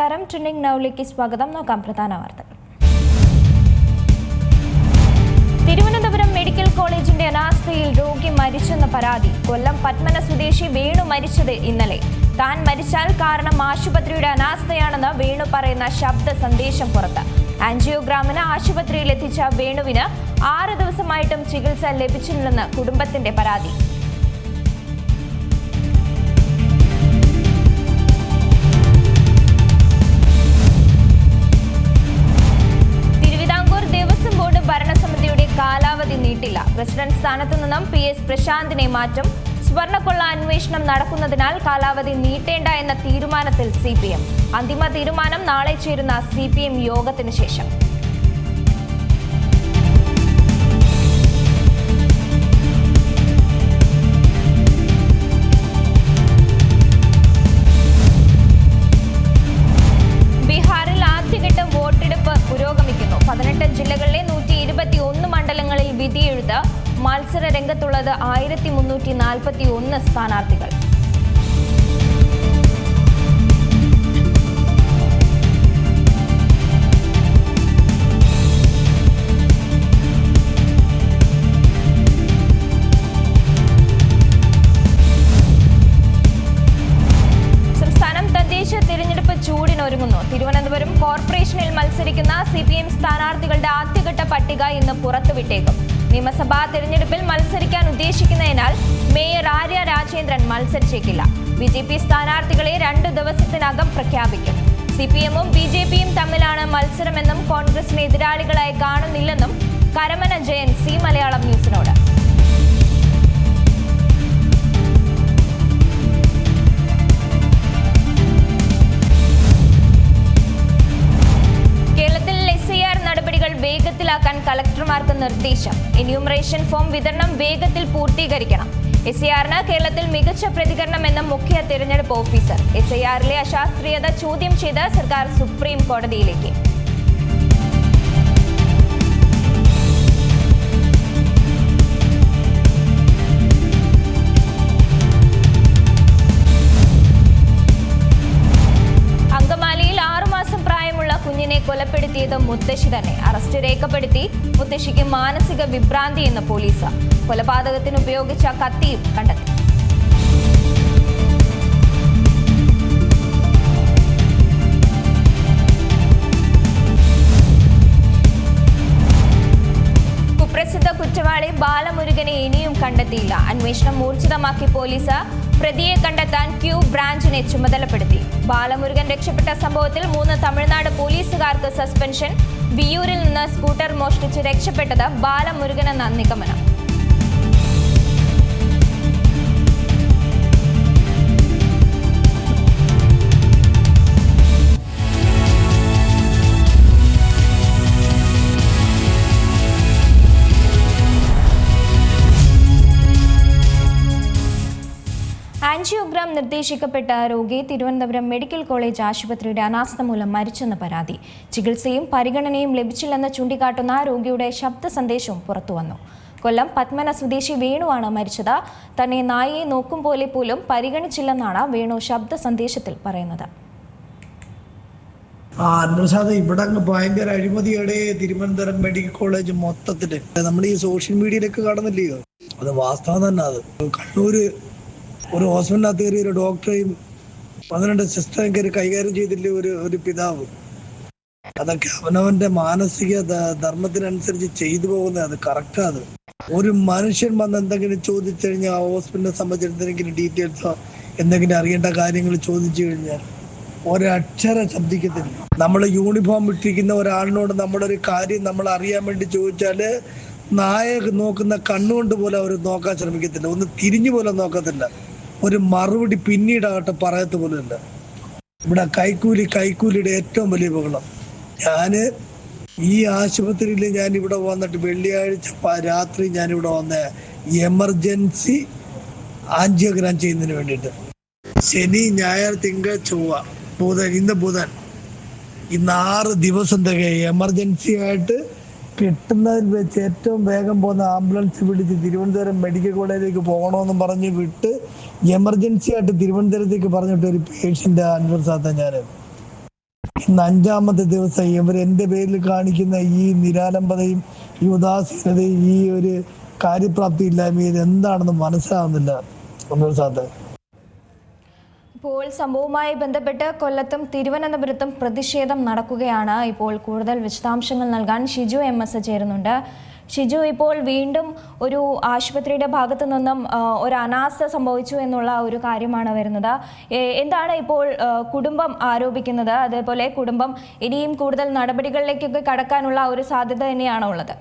നമസ്കാരം. ട്രെൻഡിംഗ് നൗലേക്ക് സ്വാഗതം. നോക്കാം പ്രധാന വാർത്തകൾ. തിരുവനന്തപുരം മെഡിക്കൽ കോളേജിന്റെ അനാസ്ഥയിൽ രോഗി മരിച്ചെന്ന പരാതി. കൊല്ലം പത്മന സ്വദേശി വേണു മരിച്ചത് ഇന്നലെ. താൻ മരിച്ചാൽ കാരണം ആശുപത്രിയുടെ അനാസ്ഥയാണെന്ന് വേണു പറയുന്ന ശബ്ദ സന്ദേശം പുറത്ത്. ആൻജിയോഗ്രാമിന് ആശുപത്രിയിൽ എത്തിച്ച വേണുവിന് ആറ് ദിവസമായിട്ടും ചികിത്സ ലഭിച്ചില്ലെന്ന് കുടുംബത്തിന്റെ പരാതി. കാലാവധി നീട്ടില്ല പ്രസിഡന്റ് സ്ഥാനത്തു നിന്നും പി എസ് പ്രശാന്തിനെ മാറ്റും. സ്വർണക്കൊള്ള അന്വേഷണം നടക്കുന്നതിനാൽ കാലാവധി നീട്ടേണ്ട എന്ന തീരുമാനത്തിൽ സി അന്തിമ തീരുമാനം നാളെ ചേരുന്ന സി യോഗത്തിന് ശേഷം. രംഗത്തുള്ളത് ആയിരത്തി മുന്നൂറ്റി നാൽപ്പത്തി ഒന്ന് സ്ഥാനാർത്ഥികൾ ചൂടിനൊരുങ്ങുന്നു. തിരുവനന്തപുരം കോർപ്പറേഷനിൽ മത്സരിക്കുന്ന സി പി എം സ്ഥാനാർത്ഥികളുടെ ആദ്യഘട്ട പട്ടിക ഇന്ന് പുറത്തുവിട്ടേക്കും. നിയമസഭാ തെരഞ്ഞെടുപ്പിൽ മത്സരിക്കാൻ ഉദ്ദേശിക്കുന്നതിനാൽ മേയർ ആര്യ രാജേന്ദ്രൻ മത്സരിച്ചേക്കില്ല. ബി ജെ പി സ്ഥാനാർത്ഥികളെ രണ്ടു ദിവസത്തിനകം പ്രഖ്യാപിക്കും. സി പി എമ്മും ബി ജെ പിയും തമ്മിലാണ് മത്സരമെന്നും കോൺഗ്രസിന് എതിരാളികളായി കാണുന്നില്ലെന്നും കരമന ജയൻ സി മലയാളം ന്യൂസിനോട്. വേഗത്തിലാക്കാൻ കളക്ടർമാർക്ക് നിർദ്ദേശം. എന്യൂമറേഷൻ ഫോം വിതരണം വേഗത്തിൽ പൂർത്തീകരിക്കണം. എസ് ഐ ആറിന് കേരളത്തിൽ മികച്ച പ്രതികരണം എന്ന മുഖ്യ തിരഞ്ഞെടുപ്പ് ഓഫീസർ. എസ് ഐ ആറിലെ അശാസ്ത്രീയത ചോദ്യം ചെയ്ത് സർക്കാർ സുപ്രീം കോടതിയിലേക്ക്. കുഞ്ഞിനെ കൊലപ്പെടുത്തിയത് മുത്തശ്ശി തന്നെ. അറസ്റ്റ് രേഖപ്പെടുത്തി മുത്തശ്ശിക്ക് മാനസിക വിഭ്രാന്തി എന്ന് പോലീസ് കൊലപാതകത്തിന് ഉപയോഗിച്ച കത്തിയും കണ്ടെത്തി. കുപ്രസിദ്ധ കുറ്റവാളി ബാലമുരുകനെ ഇനിയും കണ്ടെത്തിയില്ല. അന്വേഷണം ഊർജിതമാക്കി പോലീസ് പ്രതിയെ കണ്ടെത്താൻ ക്യൂ ബ്രാഞ്ചിനെ ചുമതലപ്പെടുത്തി. ബാലമുരുകൻ രക്ഷപ്പെട്ട സംഭവത്തിൽ മൂന്ന് തമിഴ്നാട് പോലീസുകാർക്ക് സസ്പെൻഷൻ. വിയൂരിൽ നിന്ന് സ്കൂട്ടർ മോഷ്ടിച്ച് രക്ഷപ്പെട്ടത് ബാലമുരുകനെന്ന നിഗമനം. ആൻജിയോഗ്രാം നിർദ്ദേശിക്കപ്പെട്ട രോഗി തിരുവനന്തപുരം മെഡിക്കൽ കോളേജ് ആശുപത്രിയുടെ അനാസ്ഥ മൂലം മരിച്ചെന്ന് പരാതി. ചികിത്സയും പരിഗണനയും ലഭിച്ചില്ലെന്ന് ചൂണ്ടിക്കാട്ടുന്ന രോഗിയുടെ ശബ്ദ സന്ദേശവും പുറത്തുവന്നു കൊല്ലം പത്മന സ്വദേശി വേണുവാണ് മരിച്ചത്. തന്നെ നായയെ നോക്കും പോലെ പോലും പരിഗണിച്ചില്ലെന്നാണ് വേണു ശബ്ദ സന്ദേശത്തിൽ പറയുന്നത്. ആ അന്വസാദ ഇവിടെ അങ്ങ് ഭയങ്കര അഴിമതിയുടെ തിരുവനന്തപുരം മെഡിക്കൽ കോളേജ് മൊത്തത്തിൽ. നമ്മൾ ഈ സോഷ്യൽ മീഡിയയിലൊക്കെ കാണുന്നില്ലയോ? അത് വാസ്തവം തന്നെ അത്. കണ്ണൂര് ഒരു ഹോസ്പിറ്റലിനകത്ത് കയറി ഒരു ഡോക്ടറെയും പന്ത്രണ്ട് സിസ്റ്ററെയും കയറി കൈകാര്യം ചെയ്തില്ലേ ഒരു ഒരു പിതാവ്? അതൊക്കെ അവനവന്റെ മാനസിക ധർമ്മത്തിനനുസരിച്ച് ചെയ്തു പോകുന്നത് അത് കറക്റ്റാ ഒരു മനുഷ്യൻ വന്ന് എന്തെങ്കിലും ചോദിച്ചു കഴിഞ്ഞാൽ ആ ഹോസ്പിറ്റലിനെ സംബന്ധിച്ച് എന്തെങ്കിലും ഡീറ്റെയിൽസോ എന്തെങ്കിലും അറിയേണ്ട കാര്യങ്ങൾ ചോദിച്ചു കഴിഞ്ഞാൽ ഒരക്ഷരം ശബ്ദിക്കത്തില്ല. നമ്മൾ യൂണിഫോം ഇട്ടിരിക്കുന്ന ഒരാളിനോട് നമ്മുടെ ഒരു കാര്യം നമ്മൾ അറിയാൻ വേണ്ടി ചോദിച്ചാൽ നായ നോക്കുന്ന കണ്ണുകൊണ്ട് പോലും അവർ നോക്കാൻ ശ്രമിക്കത്തില്ല. ഒന്ന് തിരിഞ്ഞു പോലും നോക്കത്തില്ല. ഒരു മറുപടി പിന്നീടാകട്ടെ പറയത്ത് പോലുമില്ല. ഇവിടെ കൈക്കൂലി കൈക്കൂലിയുടെ ഏറ്റവും വലിയ ബഹളം. ഞാൻ ഈ ആശുപത്രിയിൽ ഞാൻ ഇവിടെ വന്നിട്ട് വെള്ളിയാഴ്ച രാത്രി ഞാൻ ഇവിടെ വന്ന എമർജൻസി ആഞ്ചിയോഗ്രാം ചെയ്യുന്നതിന് വേണ്ടിയിട്ട്. ശനി ഞായർ തിങ്കൾ ചൊവ്വ ബുധൻ ഇന്ന് ബുധൻ. ഇന്ന് ആറ് ദിവസം തികയും എമർജൻസി ആയിട്ട് കിട്ടുന്നതിൽ വെച്ച് ഏറ്റവും വേഗം പോകുന്ന ആംബുലൻസ് വിളിച്ച് തിരുവനന്തപുരം മെഡിക്കൽ കോളേജിലേക്ക് പോകണമെന്നും പറഞ്ഞ് വിട്ട് എമർജൻസി ആയിട്ട് തിരുവനന്തപുരത്തേക്ക് പറഞ്ഞിട്ട് ഒരു പേഷ്യന്റ് സാത്ത ഞാൻ ഇന്ന് അഞ്ചാമത്തെ ദിവസം ഇവർ എന്റെ പേരിൽ കാണിക്കുന്ന ഈ നിരാലംബതയും ഈ ഉദാസീനതയും ഈ ഒരു കാര്യപ്രാപ്തി ഇല്ലായ്മയും എന്താണെന്ന് മനസ്സിലാവുന്നില്ല അൻവർ സാധനം ഇപ്പോൾ സംഭവവുമായി ബന്ധപ്പെട്ട് കൊല്ലത്തും തിരുവനന്തപുരത്തും പ്രതിഷേധം നടക്കുകയാണ്. ഇപ്പോൾ കൂടുതൽ വിശദാംശങ്ങൾ നൽകാൻ ഷിജു എം എസ് ചേരുന്നുണ്ട്. ഷിജു ഇപ്പോൾ വീണ്ടും ഒരു ആശുപത്രിയുടെ ഭാഗത്തു നിന്നും ഒരു അനാസ്ഥ സംഭവിച്ചു എന്നുള്ള ഒരു കാര്യമാണ് വരുന്നത്. എന്താണ് ഇപ്പോൾ കുടുംബം ആരോപിക്കുന്നത്? അതേപോലെ കുടുംബം ഇനിയും കൂടുതൽ നടപടികളിലേക്കൊക്കെ കടക്കാനുള്ള ഒരു സാധ്യത തന്നെയാണോ ഉള്ളത്?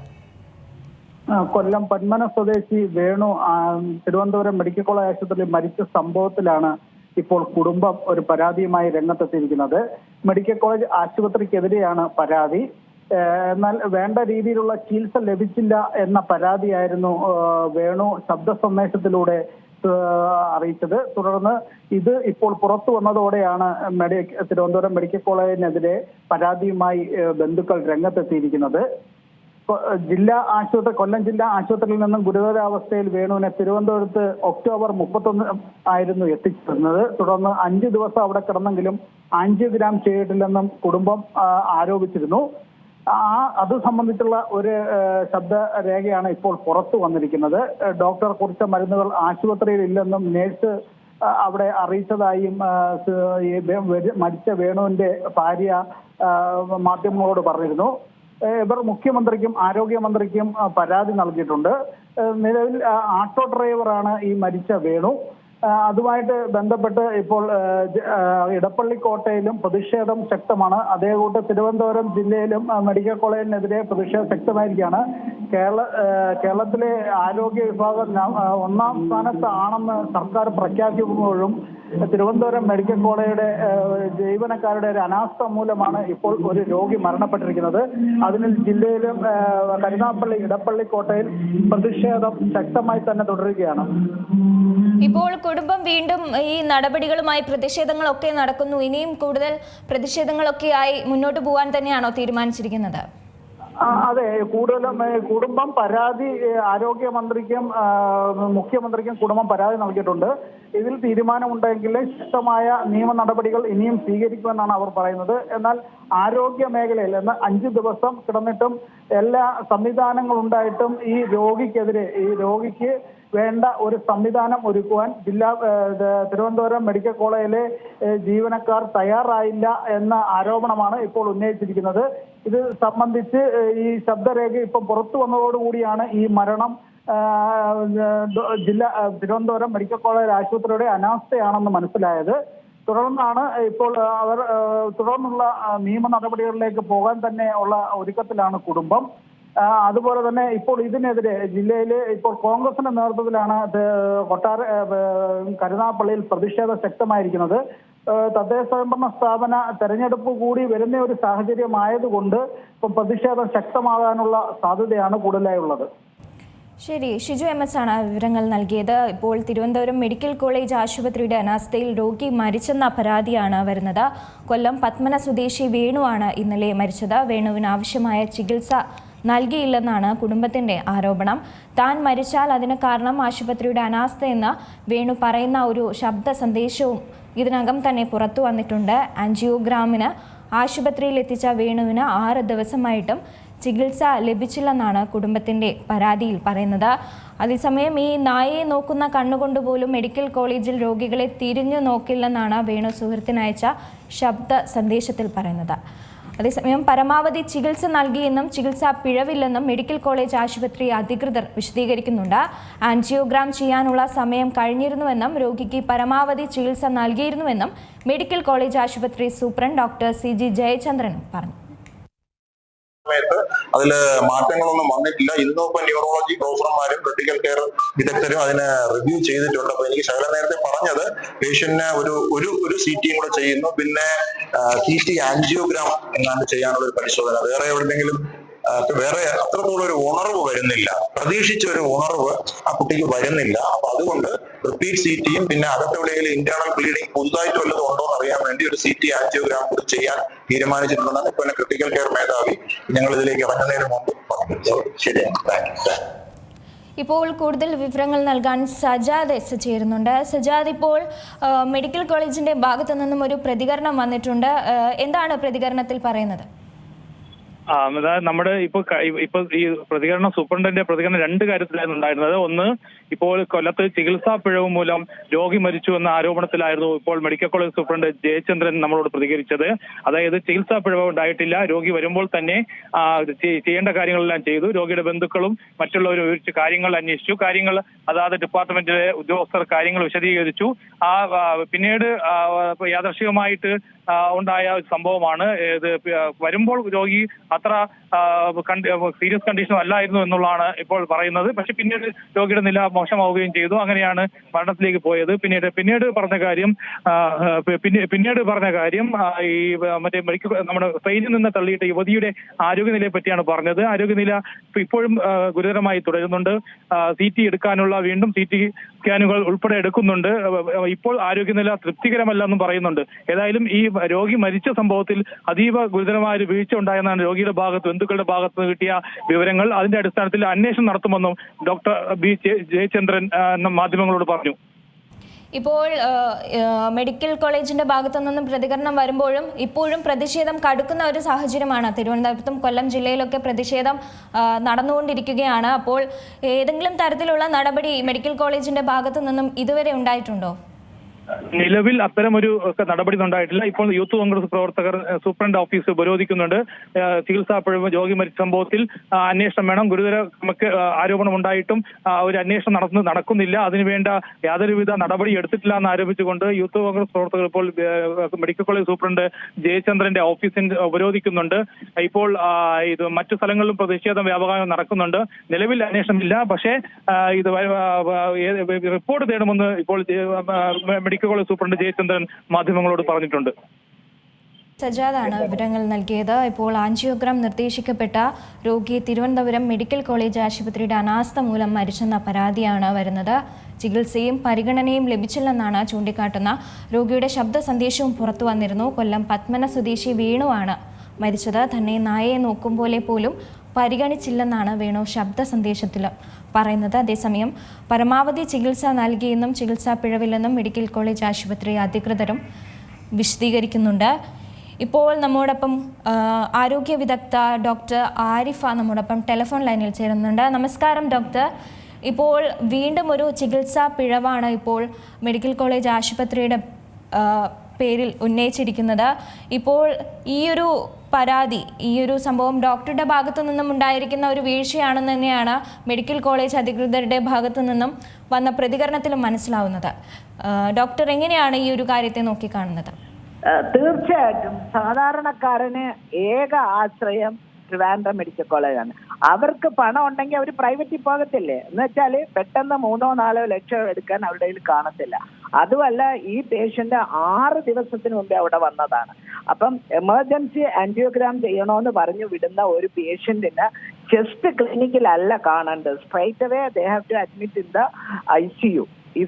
കൊല്ലം പന്മന സ്വദേശി വേണു തിരുവനന്തപുരം മെഡിക്കൽ കോളേജ് ആശുപത്രിയിൽ മരിച്ച സംഭവത്തിലാണ് ഇപ്പോൾ കുടുംബം ഒരു പരാതിയുമായി രംഗത്തെത്തിയിരിക്കുന്നത്. മെഡിക്കൽ കോളേജ് ആശുപത്രിക്കെതിരെയാണ് പരാതി. എന്നാൽ വേണ്ട രീതിയിലുള്ള ചികിത്സ ലഭിച്ചില്ല എന്ന പരാതിയായിരുന്നു വേണു ശബ്ദ സന്ദേശത്തിലൂടെ അറിയിച്ചത്. തുടർന്ന് ഇത് ഇപ്പോൾ പുറത്തു വന്നതോടെയാണ് മെഡി തിരുവനന്തപുരം മെഡിക്കൽ കോളേജിനെതിരെ പരാതിയുമായി ബന്ധുക്കൾ രംഗത്തെത്തിയിരിക്കുന്നത്. ജില്ലാ ആശുപത്രി കൊല്ലം ജില്ലാ ആശുപത്രിയിൽ നിന്നും ഗുരുതരാവസ്ഥയിൽ വേണുവിനെ തിരുവനന്തപുരത്ത് ഒക്ടോബർ മുപ്പത്തൊന്ന് ആയിരുന്നു എത്തിച്ചിരുന്നത് തുടർന്ന് അഞ്ച് ദിവസം അവിടെ കിടന്നെങ്കിലും അഞ്ച് ഗ്രാം ചെയ്തിട്ടില്ലെന്നും കുടുംബം ആരോപിച്ചിരുന്നു. ആ അത് സംബന്ധിച്ചുള്ള ഒരു ശബ്ദ രേഖയാണ് ഇപ്പോൾ പുറത്തു വന്നിരിക്കുന്നത്. ഡോക്ടർ കുറിച്ച മരുന്നുകൾ ആശുപത്രിയിൽ ഇല്ലെന്നും നേഴ്സ് അവിടെ അറിയിച്ചതായും മരിച്ച വേണുവിന്റെ ഭാര്യ മാധ്യമങ്ങളോട് പറഞ്ഞിരുന്നു. ഇവർ മുഖ്യമന്ത്രിക്കും ആരോഗ്യമന്ത്രിക്കും പരാതി നൽകിയിട്ടുണ്ട്. നിലവിൽ ആട്ടോ ഡ്രൈവറാണ് ഈ മരിച്ച വേണു. അതുമായിട്ട് ബന്ധപ്പെട്ട് ഇപ്പോൾ ഇടപ്പള്ളി കോട്ടയിലും പ്രതിഷേധം ശക്തമാണ്. അതേ അതേകൂട്ട് തിരുവനന്തപുരം ജില്ലയിലും മെഡിക്കൽ കോളേജിനെതിരെ പ്രതിഷേധം ശക്തമായിരിക്കുകയാണ്. കേരള കേരളത്തിലെ ആരോഗ്യ വിഭാഗം ഒന്നാം സ്ഥാനത്താണെന്ന് സർക്കാർ പ്രഖ്യാപിക്കുമ്പോഴും തിരുവനന്തപുരം മെഡിക്കൽ കോളേജുടെ ജീവനക്കാരുടെ ഒരു അനാസ്ഥ മൂലമാണ് ഇപ്പോൾ ഒരു രോഗി മരണപ്പെട്ടിരിക്കുന്നത്. അതിന് ജില്ലയിലും കരുനാപ്പള്ളി ഇടപ്പള്ളി കോട്ടയിൽ പ്രതിഷേധം ശക്തമായി തന്നെ തുടരുകയാണ്. ഇപ്പോൾ കുടുംബം വീണ്ടും ഈ നടപടികളുമായി പ്രതിഷേധങ്ങളൊക്കെ നടക്കുന്നു. ഇനിയും കൂടുതൽ പ്രതിഷേധങ്ങളൊക്കെയായി മുന്നോട്ട് പോകാൻ തന്നെയാണോ തീരുമാനിച്ചിരിക്കുന്നത്? അതെ. കൂടുതലും കുടുംബം പരാതി ആരോഗ്യമന്ത്രിക്കും മുഖ്യമന്ത്രിക്കും കുടുംബം പരാതി നൽകിയിട്ടുണ്ട്. ഇതിൽ തീരുമാനമുണ്ടെങ്കിൽ ശക്തമായ നിയമ നടപടികൾ ഇനിയും സ്വീകരിക്കുമെന്നാണ് അവർ പറയുന്നത്. എന്നാൽ ആരോഗ്യ മേഖലയിൽ എന്ന് അഞ്ചു ദിവസം കിടന്നിട്ടും എല്ലാ സംവിധാനങ്ങളുണ്ടായിട്ടും ഈ രോഗിക്കെതിരെ ഈ രോഗിക്ക് വേണ്ട ഒരു സംവിധാനം ഒരുക്കുവാൻ ജില്ലാ തിരുവനന്തപുരം മെഡിക്കൽ കോളേജിലെ ജീവനക്കാർ തയ്യാറായില്ല എന്ന ആരോപണമാണ് ഇപ്പോൾ ഉന്നയിച്ചിരിക്കുന്നത്. ഇത് സംബന്ധിച്ച് ഈ ശബ്ദരേഖ ഇപ്പം പുറത്തു വന്നതോടുകൂടിയാണ് ഈ മരണം ജില്ലാ തിരുവനന്തപുരം മെഡിക്കൽ കോളേജ് ആശുപത്രിയുടെ അനാസ്ഥയാണെന്ന് മനസ്സിലായത്. തുടർന്നാണ് ഇപ്പോൾ അവർ തുടർന്നുള്ള നിയമ നടപടികളിലേക്ക് പോകാൻ തന്നെ ഉള്ള ഒരുക്കത്തിലാണ് കുടുംബം. അതുപോലെ തന്നെ ഇപ്പോൾ ഇതിനെതിരെ ജില്ലയിൽ ഇപ്പോൾ കോൺഗ്രസിന്റെ നേതൃത്വത്തിലാണ് കൊട്ടാര കരുനാപ്പള്ളിയിൽ പ്രതിഷേധം ശക്തമായിരിക്കുന്നത്. തദ്ദേശ സ്വയംഭരണ സ്ഥാപന തെരഞ്ഞെടുപ്പ് കൂടി വരുന്ന ഒരു സാഹചര്യമായതുകൊണ്ട് ഇപ്പം പ്രതിഷേധം ശക്തമാകാനുള്ള സാധ്യതയാണ് കൂടുതലായി ഉള്ളത് ശരി ഷിജു എം എസ് ആണ് വിവരങ്ങൾ നൽകിയത്. ഇപ്പോൾ തിരുവനന്തപുരം മെഡിക്കൽ കോളേജ് ആശുപത്രിയുടെ അനാസ്ഥയിൽ രോഗി മരിച്ചെന്ന പരാതിയാണ് വരുന്നത്. കൊല്ലം പത്മന സ്വദേശി വേണുവാണ് ഇന്നലെ മരിച്ചത്. വേണുവിന് ആവശ്യമായ ചികിത്സ നൽകിയില്ലെന്നാണ് കുടുംബത്തിന്റെ ആരോപണം. താൻ മരിച്ചാൽ അതിന് കാരണം ആശുപത്രിയുടെ അനാസ്ഥയെന്ന് വേണു പറയുന്ന ഒരു ശബ്ദ സന്ദേശവും ഇതിനകം തന്നെ പുറത്തു വന്നിട്ടുണ്ട്. ആൻജിയോഗ്രാമിന് ആശുപത്രിയിൽ എത്തിച്ച വേണുവിന് ആറ് ദിവസമായിട്ടും ചികിത്സ ലഭിച്ചില്ലെന്നാണ് കുടുംബത്തിന്റെ പരാതിയിൽ പറയുന്നത്. അതേസമയം ഈ നായയെ നോക്കുന്ന കണ്ണുകൊണ്ട് പോലും മെഡിക്കൽ കോളേജിൽ രോഗികളെ തിരിഞ്ഞു നോക്കില്ലെന്നാണ് വേണു സുഹൃത്തിനയച്ച ശബ്ദ സന്ദേശത്തിൽ പറയുന്നത്. അതേസമയം പരമാവധി ചികിത്സ നൽകിയെന്നും ചികിത്സാ പിഴവില്ലെന്നും മെഡിക്കൽ കോളേജ് ആശുപത്രി അധികൃതർ വിശദീകരിക്കുന്നുണ്ട്. ആൻജിയോഗ്രാം ചെയ്യാനുള്ള സമയം കഴിഞ്ഞിരുന്നുവെന്നും രോഗിക്ക് പരമാവധി ചികിത്സ നൽകിയിരുന്നുവെന്നും മെഡിക്കൽ കോളേജ് ആശുപത്രി സൂപ്രണ്ട് ഡോക്ടർ സി ജി ജയചന്ദ്രനും പറഞ്ഞു. സമയത്ത് അതിൽ മാറ്റങ്ങളൊന്നും വന്നിട്ടില്ല. ഇന്നും ഇപ്പൊ ന്യൂറോളജി പ്രൊഫസർമാരും ക്രിട്ടിക്കൽ കെയർ വിദഗ്ധരും അതിനെ റിവ്യൂ ചെയ്തിട്ടുണ്ട്. അപ്പൊ എനിക്ക് ശകലം നേരത്തെ പറഞ്ഞത് പേഷ്യന്റിന് ഒരു ഒരു ഒരു സി ടിയും കൂടെ ചെയ്യുന്നു. പിന്നെ സി ടി ആൻജിയോഗ്രാം എന്നാണ് ചെയ്യാനുള്ള ഒരു പരിശോധന. വേറെ എവിടെയെങ്കിലും വേറെ അത്രത്തോളം ഒരു ഉണർവ് വരുന്നില്ല. പ്രതീക്ഷിച്ച ഒരു ഉണർവ് ആ കുട്ടിക്ക് വരുന്നില്ല. അപ്പൊ അതുകൊണ്ട് റിപ്പീറ്റ് സി ടിയും പിന്നെ അകത്തെവിടെയെങ്കിലും ഇന്റേണൽ ബ്ലീഡിംഗ് പുതുതായിട്ട് വല്ലതും ഉണ്ടോ എന്ന് അറിയാൻ വേണ്ടി ഒരു സി ടി ആൻജിയോഗ്രാം കൂടി ചെയ്യാൻ തീരുമാനിച്ചിട്ടുണ്ടെന്നാണ് ഇപ്പൊ ക്രിട്ടിക്കൽ കെയർ മേധാവി ഞങ്ങൾ ഇതിലേക്ക് ഇറങ്ങുന്നതിന് മുമ്പ് പറഞ്ഞു. ശരിയാണ്. താങ്ക് യു ഇപ്പോൾ കൂടുതൽ വിവരങ്ങൾ നൽകാൻ സജാദ് എസ് ചേരുന്നുണ്ട്. സജാദ് ഇപ്പോൾ മെഡിക്കൽ കോളേജിന്റെ ഭാഗത്തു നിന്നും ഒരു പ്രതികരണം വന്നിട്ടുണ്ട്. എന്താണ് പ്രതികരണത്തിൽ പറയുന്നത്? ആ അതായത് നമ്മുടെ ഇപ്പൊ ഇപ്പൊ ഈ പ്രതികരണം സൂപ്രണ്ടന്റെ പ്രതികരണം രണ്ട് കാര്യത്തിലായിരുന്നു ഉണ്ടായിരുന്നത്. ഒന്ന് ഇപ്പോൾ കൊല്ലത്ത് ചികിത്സാ പിഴവ് മൂലം രോഗി മരിച്ചു എന്ന ആരോപണത്തിലായിരുന്നു ഇപ്പോൾ മെഡിക്കൽ കോളേജ് സൂപ്രണ്ട് ജയചന്ദ്രൻ നമ്മളോട് പ്രതികരിച്ചത്. അതായത് ചികിത്സാ പിഴവ് ഉണ്ടായിട്ടില്ല. രോഗി വരുമ്പോൾ തന്നെ ചെയ്യേണ്ട കാര്യങ്ങളെല്ലാം ചെയ്തു. രോഗിയുടെ ബന്ധുക്കളും മറ്റുള്ളവരും വിവരിച്ച് കാര്യങ്ങൾ അന്വേഷിച്ചു. കാര്യങ്ങൾ അതാത് ഡിപ്പാർട്ട്മെന്റിലെ ഉദ്യോഗസ്ഥർ കാര്യങ്ങൾ വിശദീകരിച്ചു. ആ പിന്നീട് യാദർശികമായിട്ട് ഉണ്ടായ സംഭവമാണ്. ഇത് വരുമ്പോൾ രോഗി അത്ര സീരിയസ് കണ്ടീഷനും അല്ലായിരുന്നു എന്നുള്ളതാണ് ഇപ്പോൾ പറയുന്നത്. പക്ഷെ പിന്നീട് രോഗിയുടെ നില മോശമാവുകയും ചെയ്തു. അങ്ങനെയാണ് മരണത്തിലേക്ക് പോയത്. പിന്നീട് പിന്നീട് പറഞ്ഞ കാര്യം പിന്നെ- പിന്നീട് പറഞ്ഞ കാര്യം ഈ മറ്റേ മെഡിക്കൽ നമ്മുടെ ട്രെയിനിൽ നിന്ന് തള്ളിയിട്ട് യുവതിയുടെ ആരോഗ്യനിലയെ പറ്റിയാണ് പറഞ്ഞത്. ആരോഗ്യനില ഇപ്പോഴും ഗുരുതരമായി തുടരുന്നുണ്ട്. സി ടി എടുക്കാനുള്ള വീണ്ടും സി ടി സ്കാനുകൾ ഉൾപ്പെടെ എടുക്കുന്നുണ്ട്. ഇപ്പോൾ ആരോഗ്യനില തൃപ്തികരമല്ലെന്നും പറയുന്നുണ്ട്. ഏതായാലും ഈ രോഗി മരിച്ച സംഭവത്തിൽ അതീവ ഗുരുതരമായ ഒരു വീഴ്ച ഉണ്ടായെന്നാണ് രോഗിയുടെ ഭാഗത്ത് ബന്ധുക്കളുടെ ഭാഗത്ത് നിന്ന് കിട്ടിയ വിവരങ്ങൾ അതിന്റെ അടിസ്ഥാനത്തിൽ അന്വേഷണം നടത്തുമെന്നും ഡോക്ടർ ബി ജയചന്ദ്രൻ മാധ്യമങ്ങളോട് പറഞ്ഞു. ഇപ്പോൾ മെഡിക്കൽ കോളേജിന്റെ ഭാഗത്തു നിന്നും പ്രതികരണം വരുമ്പോഴും ഇപ്പോഴും പ്രതിഷേധം കടുക്കുന്ന ഒരു സാഹചര്യമാണ്. തിരുവനന്തപുരത്തും കൊല്ലം ജില്ലയിലൊക്കെ പ്രതിഷേധം നടന്നുകൊണ്ടിരിക്കുകയാണ്. അപ്പോൾ ഏതെങ്കിലും തരത്തിലുള്ള നടപടി മെഡിക്കൽ കോളേജിന്റെ ഭാഗത്തു നിന്നും ഇതുവരെ ഉണ്ടായിട്ടുണ്ടോ? നിലവിൽ അത്തരം ഒരു ഒക്കെ നടപടി ഉണ്ടായിട്ടില്ല ഇപ്പോൾ യൂത്ത് കോൺഗ്രസ് പ്രവർത്തകർ സൂപ്രണ്ട് ഓഫീസ് ഉപരോധിക്കുന്നുണ്ട്. ചികിത്സാ പിഴവ് രോഗി മരിച്ച സംഭവത്തിൽ അന്വേഷണം വേണം. ഗുരുതര നമുക്ക് ആരോപണം ഉണ്ടായിട്ടും ഒരു അന്വേഷണം നടന്നു നടക്കുന്നില്ല. അതിനുവേണ്ട യാതൊരുവിധ നടപടി എടുത്തിട്ടില്ല എന്ന് ആരോപിച്ചുകൊണ്ട് യൂത്ത് കോൺഗ്രസ് പ്രവർത്തകർ ഇപ്പോൾ മെഡിക്കൽ കോളേജ് സൂപ്രണ്ട് ജയചന്ദ്രന്റെ ഓഫീസിന്റെ ഉപരോധിക്കുന്നുണ്ട്. ഇപ്പോൾ ഇത് മറ്റു സ്ഥലങ്ങളിലും പ്രതിഷേധം വ്യാപകമായി നടക്കുന്നുണ്ട്. നിലവിൽ അന്വേഷണം ഇല്ല പക്ഷേ ഇത് റിപ്പോർട്ട് തേടുമെന്ന് ഇപ്പോൾ മെഡിക്കൽ കോളേജ് സൂപ്രണ്ട് ജയചന്ദ്രൻ മാധ്യമങ്ങളോട് പറഞ്ഞിട്ടുണ്ട്. സജാദാണ് വിവരങ്ങൾ നൽകിയത്. ഇപ്പോൾ ആൻജിയോഗ്രാം നിർദ്ദേശിക്കപ്പെട്ട രോഗി തിരുവനന്തപുരം മെഡിക്കൽ കോളേജ് ആശുപത്രിയുടെ അനാസ്ഥ മൂലം മരിച്ചെന്ന പരാതിയാണ് വരുന്നത്. ചികിത്സയും പരിഗണനയും ലഭിച്ചില്ലെന്നാണ് ചൂണ്ടിക്കാട്ടുന്ന രോഗിയുടെ ശബ്ദ സന്ദേശവും പുറത്തു വന്നിരുന്നു. കൊല്ലം പത്മന സ്വദേശി വേണുവാണ് മരിച്ചത്. തന്നെ നായയെ നോക്കും പോലെ പോലും പരിഗണിച്ചില്ലെന്നാണ് വേണു ശബ്ദ സന്ദേശത്തിൽ പറയുന്നത്. അതേസമയം പരമാവധി ചികിത്സ നൽകിയെന്നും ചികിത്സാ പിഴവില്ലെന്നും മെഡിക്കൽ കോളേജ് ആശുപത്രി അധികൃതരും വിശദീകരിക്കുന്നുണ്ട്. ഇപ്പോൾ നമ്മോടൊപ്പം ആരോഗ്യ വിദഗ്ധ ഡോക്ടർ ആരിഫ നമ്മോടൊപ്പം ടെലിഫോൺ ലൈനിൽ ചേരുന്നുണ്ട്. നമസ്കാരം ഡോക്ടർ. ഇപ്പോൾ വീണ്ടും ഒരു ചികിത്സാ പിഴവാണ് ഇപ്പോൾ മെഡിക്കൽ കോളേജ് ആശുപത്രിയുടെ പേരിൽ ഉന്നയിച്ചിരിക്കുന്നത്. ഇപ്പോൾ ഈയൊരു പരാതി ഈ ഒരു സംഭവം ഡോക്ടറുടെ ഭാഗത്തു നിന്നും ഉണ്ടായിരിക്കുന്ന ഒരു വീഴ്ചയാണെന്ന് തന്നെയാണ് മെഡിക്കൽ കോളേജ് അധികൃതരുടെ ഭാഗത്തു നിന്നും വന്ന പ്രതികരണത്തിലും മനസ്സിലാവുന്നത്. ഡോക്ടർ എങ്ങനെയാണ് ഈ ഒരു കാര്യത്തെ നോക്കിക്കാണുന്നത്? തീർച്ചയായിട്ടും സാധാരണക്കാരന് ഏക ആശ്രയം ട്രിവാൻഡ്രം മെഡിക്കൽ കോളേജാണ് അവർക്ക് പണം ഉണ്ടെങ്കിൽ അവർ പ്രൈവറ്റിൽ പോകത്തില്ലേ? എന്ന് വെച്ചാൽ പെട്ടെന്ന് മൂന്നോ നാലോ ലക്ഷം എടുക്കാൻ അവരുടെ കയ്യിൽ കാണത്തില്ല. അതുമല്ല ഈ പേഷ്യന്റ് ആറ് ദിവസത്തിന് മുമ്പേ അവിടെ വന്നതാണ്. അപ്പം എമർജൻസി ആൻജിയോഗ്രാം ചെയ്യണമെന്ന് പറഞ്ഞു വിടുന്ന ഒരു പേഷ്യന്റിന് ചെസ്റ്റ് ക്ലിനിക്കിലല്ല കാണേണ്ടത്. Straight away they have to admit in the I C U ഈ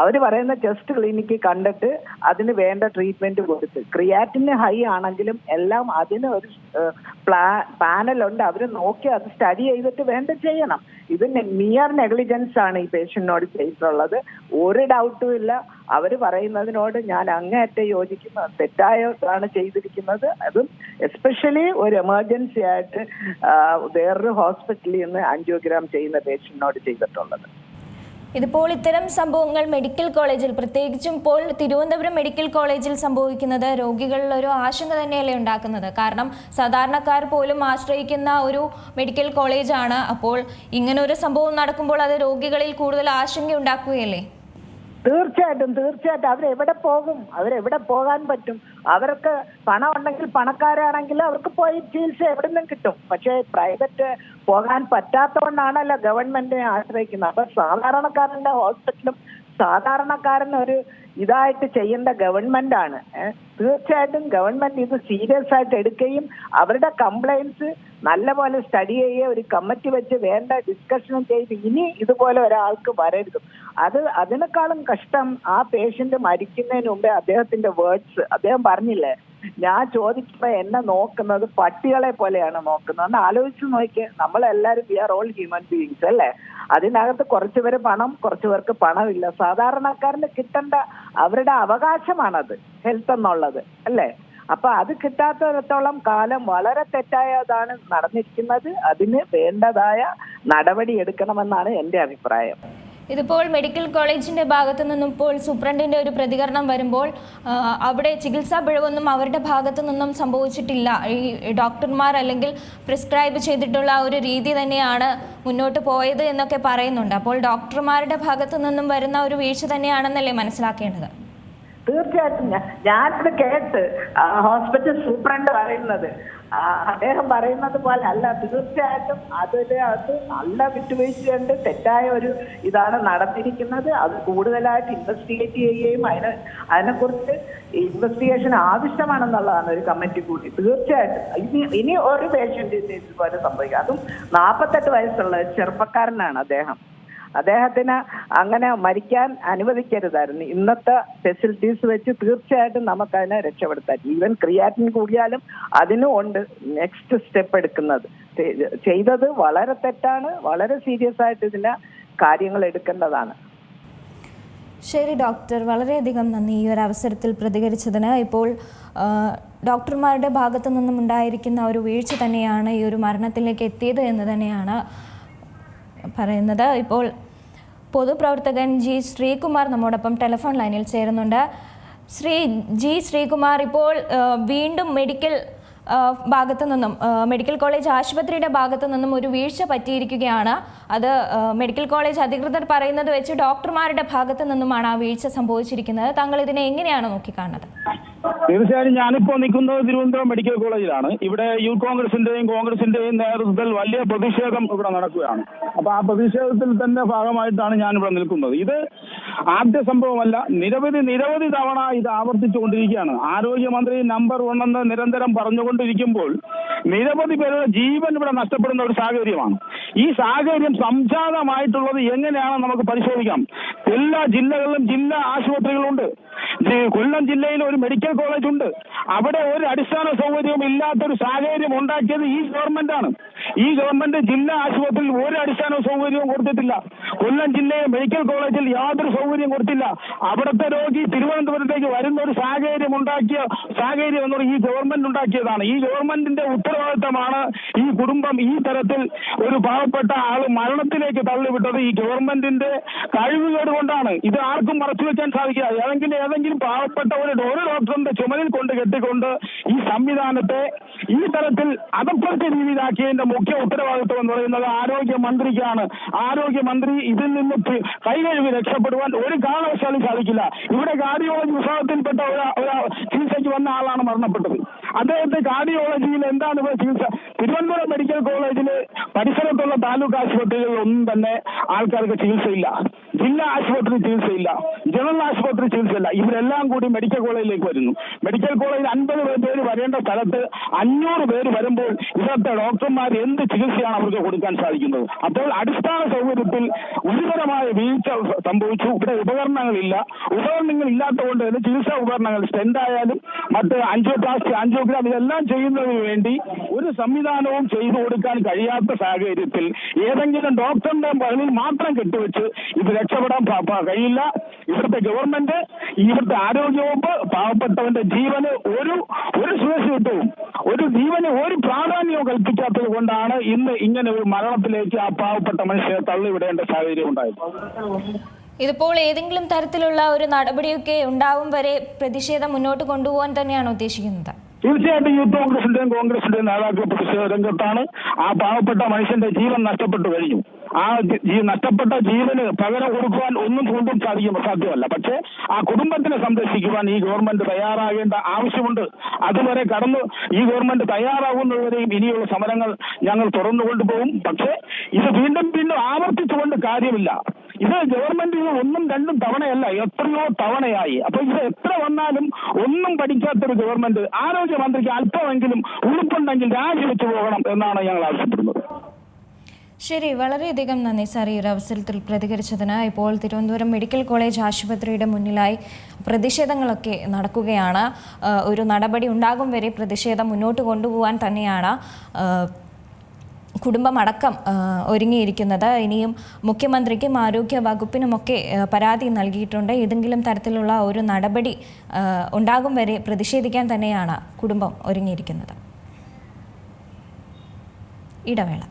അവർ പറയുന്ന ചെസ്റ്റ് ക്ലിനിക്ക് കണ്ടിട്ട് അതിന് വേണ്ട ട്രീറ്റ്മെന്റ് കൊടുത്ത്. ക്രിയാറ്റിന് ഹൈ ആണെങ്കിലും എല്ലാം അതിന് ഒരു പ്ലാ ഉണ്ട്. അവർ നോക്കി അത് സ്റ്റഡി ചെയ്തിട്ട് വേണ്ട ചെയ്യണം. ഇത് നിയർ നെഗ്ലിജൻസ് ആണ് ഈ പേഷ്യന്റിനോട് ചെയ്തിട്ടുള്ളത്. ഒരു ഡൗട്ടും ഇല്ല. അവർ പറയുന്നതിനോട് ഞാൻ അങ്ങേയറ്റം യോജിക്കുന്ന. തെറ്റായിട്ടാണ് ചെയ്തിരിക്കുന്നത്. അതും എസ്പെഷ്യലി ഒരു എമർജൻസി ആയിട്ട് വേറൊരു ഹോസ്പിറ്റലിൽ നിന്ന് ആൻജിയോഗ്രാം ചെയ്യുന്ന പേഷ്യന്റിനോട് ചെയ്തിട്ടുള്ളത്. ഇതിപ്പോൾ ഇത്തരം സംഭവങ്ങൾ മെഡിക്കൽ കോളേജിൽ പ്രത്യേകിച്ചും ഇപ്പോൾ തിരുവനന്തപുരം മെഡിക്കൽ കോളേജിൽ സംഭവിക്കുന്നത് രോഗികളിൽ ഒരു ആശങ്ക തന്നെയല്ലേ ഉണ്ടാക്കുന്നത്? കാരണം സാധാരണക്കാർ പോലും ആശ്രയിക്കുന്ന ഒരു മെഡിക്കൽ കോളേജാണ്. അപ്പോൾ ഇങ്ങനൊരു സംഭവം നടക്കുമ്പോൾ അത് രോഗികളിൽ കൂടുതൽ ആശങ്ക ഉണ്ടാക്കുകയല്ലേ? തീർച്ചയായിട്ടും തീർച്ചയായിട്ടും അവരെവിടെ പോകും അവരെവിടെ പോകാൻ പറ്റും. അവർക്ക് പണം ഉണ്ടെങ്കിൽ പണക്കാരാണെങ്കിൽ അവർക്ക് പോയി ചികിത്സ എവിടെ നിന്നും കിട്ടും. പക്ഷേ പ്രൈവറ്റ് പോകാൻ പറ്റാത്തതുകൊണ്ടാണല്ലോ ഗവൺമെന്റിനെ ആശ്രയിക്കുന്നത്. അപ്പൊ സാധാരണക്കാരന്റെ ഹോസ്പിറ്റലും സാധാരണക്കാരൻ ഒരു ഇതായിട്ട് ചെയ്യേണ്ട ഗവൺമെന്റ് ആണ് തീർച്ചയായിട്ടും ഗവൺമെന്റ് ഇത് സീരിയസ് ആയിട്ട് എടുക്കുകയും അവരുടെ കംപ്ലൈൻസ് നല്ലപോലെ സ്റ്റഡി ചെയ്യുക ഒരു കമ്മിറ്റി വെച്ച് വേണ്ട ഡിസ്കഷനും ചെയ്ത് ഇനി ഇതുപോലെ ഒരാൾക്ക് വരരുത്. അത് അതിനേക്കാളും കഷ്ടം ആ പേഷ്യന്റ് മരിക്കുന്നതിന് മുമ്പേ അദ്ദേഹത്തിന്റെ വേർഡ്സ് അദ്ദേഹം പറഞ്ഞില്ലേ ഞാൻ ചോദിക്കുമ്പോ എന്നെ നോക്കുന്നത് പട്ടികളെ പോലെയാണ് നോക്കുന്നത്. ഒന്ന് ആലോചിച്ച് നോക്കിയേ. നമ്മളെല്ലാരും we are all human beings അല്ലേ? അതിനകത്ത് കുറച്ചു പേര് പണം കുറച്ചു പേർക്ക് പണമില്ല. സാധാരണക്കാരന് കിട്ടേണ്ട അവരുടെ അവകാശമാണത് ഹെൽത്ത് എന്നുള്ളത് അല്ലേ? അപ്പൊ അത് കിട്ടാത്തിടത്തോളം കാലം വളരെ തെറ്റായതാണ് നടന്നിരിക്കുന്നത്. അതിന് വേണ്ടതായ നടപടി എടുക്കണമെന്നാണ് എന്റെ അഭിപ്രായം. ഇതിപ്പോൾ മെഡിക്കൽ കോളേജിന്റെ ഭാഗത്തു നിന്നും ഇപ്പോൾ സൂപ്രണ്ടിന്റെ ഒരു പ്രതികരണം വരുമ്പോൾ അവിടെ ചികിത്സാ പിഴവൊന്നും അവരുടെ ഭാഗത്തു നിന്നും സംഭവിച്ചിട്ടില്ല. ഈ ഡോക്ടർമാർ അല്ലെങ്കിൽ പ്രിസ്ക്രൈബ് ചെയ്തിട്ടുള്ള ഒരു രീതി തന്നെയാണ് മുന്നോട്ട് പോയത് എന്നൊക്കെ പറയുന്നുണ്ട്. അപ്പോൾ ഡോക്ടർമാരുടെ ഭാഗത്തു നിന്നും വരുന്ന ഒരു വീഴ്ച തന്നെയാണെന്നല്ലേ മനസ്സിലാക്കേണ്ടത്? തീർച്ചയായിട്ടും. ഞാനിത് കേട്ട് ഹോസ്പിറ്റൽ സൂപ്രണ്ട് പറയുന്നത്. അദ്ദേഹം പറയുന്നത് പോലെ അല്ല തീർച്ചയായിട്ടും അതിലെ അത് നല്ല വിട്ടുവീഴ്ചയുണ്ട്. തെറ്റായ ഒരു ഇതാണ് നടന്നിരിക്കുന്നത് അത് കൂടുതലായിട്ട് ഇൻവെസ്റ്റിഗേറ്റ് ചെയ്യുകയും അതിന് അതിനെക്കുറിച്ച് ഇൻവെസ്റ്റിഗേഷൻ ആവശ്യമാണെന്നുള്ളതാണ് ഒരു കമ്മിറ്റി കൂടി. തീർച്ചയായിട്ടും. ഇനി ഇനി ഒരു പേഷ്യന്റിന് ഇതുപോലെ സംഭവിക്കുക അതും നാൽപ്പത്തെട്ട് വയസ്സുള്ള ചെറുപ്പക്കാരനാണ് അദ്ദേഹം. അദ്ദേഹത്തിന് അങ്ങനെ മരിക്കാൻ അനുവദിക്കരുതായിരുന്നു. ഇന്നത്തെ ഫെസിലിറ്റീസ് വെച്ച് തീർച്ചയായിട്ടും നമുക്കതിനെ രക്ഷപ്പെടുത്താൻ ഈവൻ ക്രിയാറ്റിൻ കൂടിയാലും അതിനും ഉണ്ട് നെക്സ്റ്റ് സ്റ്റെപ്പ് എടുക്കുന്നത്. ചെയ്തത് വളരെ തെറ്റാണ് വളരെ സീരിയസ് ആയിട്ട് ഇതിന് കാര്യങ്ങൾ എടുക്കേണ്ടതാണ്. ശരി ഡോക്ടർ വളരെയധികം നന്ദി ഈ ഒരു അവസരത്തിൽ പ്രതികരിച്ചതിന്. ഇപ്പോൾ ഡോക്ടർമാരുടെ ഭാഗത്തു നിന്നും ഉണ്ടായിരിക്കുന്ന ഒരു വീഴ്ച തന്നെയാണ് ഈ ഒരു മരണത്തിലേക്ക് എത്തിയത് എന്ന് തന്നെയാണ് പറയുന്നത്. ഇപ്പോൾ പൊതുപ്രവർത്തകൻ ജി ശ്രീകുമാർ നമ്മോടൊപ്പം ടെലിഫോൺ ലൈനിൽ ചേരുന്നുണ്ട്. ശ്രീ ജി ശ്രീകുമാർ ഇപ്പോൾ വീണ്ടും മെഡിക്കൽ ഭാഗത്തു നിന്നും മെഡിക്കൽ കോളേജ് ആശുപത്രിയുടെ ഭാഗത്തു നിന്നും ഒരു വീഴ്ച പറ്റിയിരിക്കുകയാണ്. അത് മെഡിക്കൽ കോളേജ് അധികൃതർ പറയുന്നത് വെച്ച് ഡോക്ടർമാരുടെ ഭാഗത്തു നിന്നുമാണ് ആ വീഴ്ച സംഭവിച്ചിരിക്കുന്നത്. താങ്കൾ ഇതിനെ എങ്ങനെയാണ് നോക്കിക്കാണുന്നത്? തീർച്ചയായും ഞാനിപ്പോ നിൽക്കുന്നത് തിരുവനന്തപുരം മെഡിക്കൽ കോളേജിലാണ്. ഇവിടെ യൂത്ത് കോൺഗ്രസിന്റെയും കോൺഗ്രസിന്റെയും നേതൃത്വത്തിൽ വലിയ പ്രതിഷേധം ഇവിടെ നടക്കുകയാണ്. അപ്പൊ ആ പ്രതിഷേധത്തിൽ തന്നെ ഭാഗമായിട്ടാണ് ഞാൻ ഇവിടെ നിൽക്കുന്നത്. ഇത് ആദ്യ സംഭവമല്ല നിരവധി നിരവധി തവണ ഇത് ആവർത്തിച്ചുകൊണ്ടിരിക്കുകയാണ് ആരോഗ്യമന്ത്രി നമ്പർ വൺ എന്ന് നിരന്തരം പറഞ്ഞുകൊണ്ടിരിക്കുമ്പോൾ നിരവധി പേരുടെ ജീവൻ ഇവിടെ നഷ്ടപ്പെടുന്ന ഒരു സാഹചര്യമാണ്. ഈ സാഹചര്യം സംജാതമായിട്ടുള്ളത് എങ്ങനെയാണ് നമുക്ക് പരിശോധിക്കാം. എല്ലാ ജില്ലകളിലും ജില്ലാ ആശുപത്രികളുണ്ട്. കൊല്ലം ജില്ലയിൽ ഒരു മെഡിക്കൽ കോളേജ് ഉണ്ട് അവിടെ ഒരു അടിസ്ഥാന സൗകര്യവും ഇല്ലാത്തൊരു സാഹചര്യം ഉണ്ടാക്കിയത് ഈ ഗവൺമെന്റ് ആണ് ഈ ഗവൺമെന്റ് ജില്ലാ ആശുപത്രിയിൽ ഒരു അടിസ്ഥാന സൗകര്യവും കൊടുത്തിട്ടില്ല. കൊല്ലം ജില്ലയിലെ മെഡിക്കൽ കോളേജിൽ യാതൊരു സൗകര്യം കൊടുത്തില്ല. അവിടുത്തെ രോഗി തിരുവനന്തപുരത്തേക്ക് വരുന്ന ഒരു സാഹചര്യം ഉണ്ടാക്കിയ സാഹചര്യം എന്ന് ഈ ഗവൺമെന്റ് ഉണ്ടാക്കിയതാണ്. ഈ ഗവൺമെന്റിന്റെ ഉത്തരവാദിത്തമാണ് ഈ കുടുംബം ഈ തരത്തിൽ ഒരു പാവപ്പെട്ട ആൾ മരണത്തിലേക്ക് തള്ളിവിട്ടത് ഈ ഗവൺമെന്റിന്റെ കഴിവുകേട് കൊണ്ടാണ്. ഇത് ആർക്കും മറച്ചു വെക്കാൻ സാധിക്കില്ല. ഏതെങ്കിലും ഏതെങ്കിലും പാവപ്പെട്ട ഒരു ഒരു ഡോക്ടറിന്റെ ചുമലിൽ കൊണ്ട് കെട്ടിക്കൊണ്ട് ഈ സംവിധാനത്തെ ഈ തരത്തിൽ അതപ്പുറത്തെ രീതിയിലാക്കിയതിന്റെ മുഖ്യ ഉത്തരവാദിത്വം എന്ന് പറയുന്നത് ആരോഗ്യമന്ത്രിക്കാണ് ആരോഗ്യമന്ത്രി ഇതിൽ നിന്ന് കൈകഴുകി രക്ഷപ്പെടുവാൻ ഒരു കാരണവശാലും സാധിക്കില്ല. ഇവിടെ കാർഡിയോളജി വിഭാഗത്തിൽപ്പെട്ട ഒരു ചികിത്സയ്ക്ക് വന്ന ആളാണ് മരണപ്പെട്ടത്. അദ്ദേഹത്തെ കാർഡിയോളജിയിൽ എന്താണ് ഇവിടെ ചികിത്സ? തിരുവനന്തപുരം മെഡിക്കൽ കോളേജിൽ പരിസരത്തുള്ള താലൂക്ക് ആശുപത്രികളിൽ ഒന്നും തന്നെ ആൾക്കാർക്ക് ചികിത്സയില്ല. ജില്ലാ ആശുപത്രി ചികിത്സയില്ല ജനറൽ ആശുപത്രി ചികിത്സയില്ല. ഇവരെല്ലാം കൂടി മെഡിക്കൽ കോളേജിലേക്ക് വരുന്നു. മെഡിക്കൽ കോളേജിൽ അൻപത് പേര് വരേണ്ട സ്ഥലത്ത് അഞ്ഞൂറ് പേര് വരുമ്പോൾ ഇവിടുത്തെ ഡോക്ടർമാർ എന്ത് ചികിത്സയാണ് അവർക്ക് കൊടുക്കാൻ സാധിക്കുന്നത്? അപ്പോൾ അടിസ്ഥാന സൗകര്യത്തിൽ ഗുരുതരമായ വീഴ്ച സംഭവിച്ചു. ഇവിടെ ഉപകരണങ്ങളില്ല. ഉപകരണങ്ങൾ ഇല്ലാത്തതുകൊണ്ട് തന്നെ ചികിത്സാ ഉപകരണങ്ങൾ സ്റ്റെൻഡ് ആയാലും മറ്റ് ആൻജിയോപ്ലാസ്റ്റി ആൻജിയോഗ്രാം ഇതെല്ലാം ചെയ്യുന്നതിന് വേണ്ടി ഒരു സംവിധാനവും ചെയ്തു കൊടുക്കാൻ കഴിയാത്ത സാഹചര്യത്തിൽ ഏതെങ്കിലും ഡോക്ടറിന്റെ പകലിൽ മാത്രം കെട്ടിവെച്ച് ഇത് രക്ഷപ്പെടാൻ കഴിയില്ല. ഇവിടുത്തെ ഗവൺമെന്റ് ഇവിടുത്തെ ആരോഗ്യവകുപ്പ് പാവപ്പെട്ടവന്റെ ജീവന് ഒരു ഒരു സുരക്ഷിതത്വവും ഒരു ജീവന് ഒരു പ്രാധാന്യവും കൽപ്പിക്കാത്തത് കൊണ്ടാണ് ഇന്ന് ഇങ്ങനെ ഒരു മരണത്തിലേക്ക് ആ പാവപ്പെട്ട മനുഷ്യനെ തള്ളിവിടേണ്ട സാഹചര്യം ഉണ്ടായത്. ഇതിപ്പോൾ ഏതെങ്കിലും തരത്തിലുള്ള ഒരു നടപടിയൊക്കെ ഉണ്ടാവും വരെ പ്രതിഷേധം മുന്നോട്ട് കൊണ്ടുപോകാൻ തന്നെയാണ് ഉദ്ദേശിക്കുന്നത്. തീർച്ചയായിട്ടും യൂത്ത് കോൺഗ്രസിന്റെയും കോൺഗ്രസിന്റെയും നേതാക്കൾ പ്രതിഷേധ രംഗത്താണ് ആ പാവപ്പെട്ട മനുഷ്യന്റെ ജീവൻ നഷ്ടപ്പെട്ടു കഴിഞ്ഞു. ആ ഈ നഷ്ടപ്പെട്ട ജീവന് പകരം കൊടുക്കുവാൻ ഒന്നും കൊണ്ടും സാധിക്കും സാധ്യമല്ല. പക്ഷേ ആ കുടുംബത്തിനെ സംരക്ഷിക്കുവാൻ ഈ ഗവൺമെന്റ് തയ്യാറാകേണ്ട ആവശ്യമുണ്ട്. അതുവരെ കടന്നു ഈ ഗവൺമെന്റ് തയ്യാറാകുന്നതുവരെയും ഇനിയുള്ള സമരങ്ങൾ ഞങ്ങൾ തുടർന്നു കൊണ്ടുപോകും. പക്ഷേ ഇത് വീണ്ടും വീണ്ടും ആവർത്തിച്ചുകൊണ്ട് കാര്യമില്ല. ഇത് ഗവൺമെന്റിന് ഒന്നും രണ്ടും തവണയല്ല എത്രയോ തവണയായി. അപ്പൊ ഇത് എത്ര വന്നാലും ഒന്നും പഠിക്കാത്തൊരു ഗവൺമെന്റ് ആരോഗ്യമന്ത്രിക്ക് അല്പമെങ്കിലും ഉളുപ്പുണ്ടെങ്കിൽ രാജിവെച്ചു പോകണം എന്നാണ് ഞങ്ങൾ ആവശ്യപ്പെടുന്നത്. ശരി വളരെയധികം നന്ദി സാർ ഈ ഒരു അവസരത്തിൽ പ്രതികരിച്ചതിന്. ഇപ്പോൾ തിരുവനന്തപുരം മെഡിക്കൽ കോളേജ് ആശുപത്രിയുടെ മുന്നിലായി പ്രതിഷേധങ്ങളൊക്കെ നടക്കുകയാണ്. ഒരു നടപടി ഉണ്ടാകും വരെ പ്രതിഷേധം മുന്നോട്ട് കൊണ്ടുപോകാൻ തന്നെയാണ് കുടുംബമടക്കം ഒരുങ്ങിയിരിക്കുന്നത്. ഇനിയും മുഖ്യമന്ത്രിക്കും ആരോഗ്യ വകുപ്പിനുമൊക്കെ പരാതി നൽകിയിട്ടുണ്ട്. ഏതെങ്കിലും തരത്തിലുള്ള ഒരു നടപടി ഉണ്ടാകും വരെ പ്രതിഷേധിക്കാൻ തന്നെയാണ് കുടുംബം ഒരുങ്ങിയിരിക്കുന്നത്. ഇടവേള.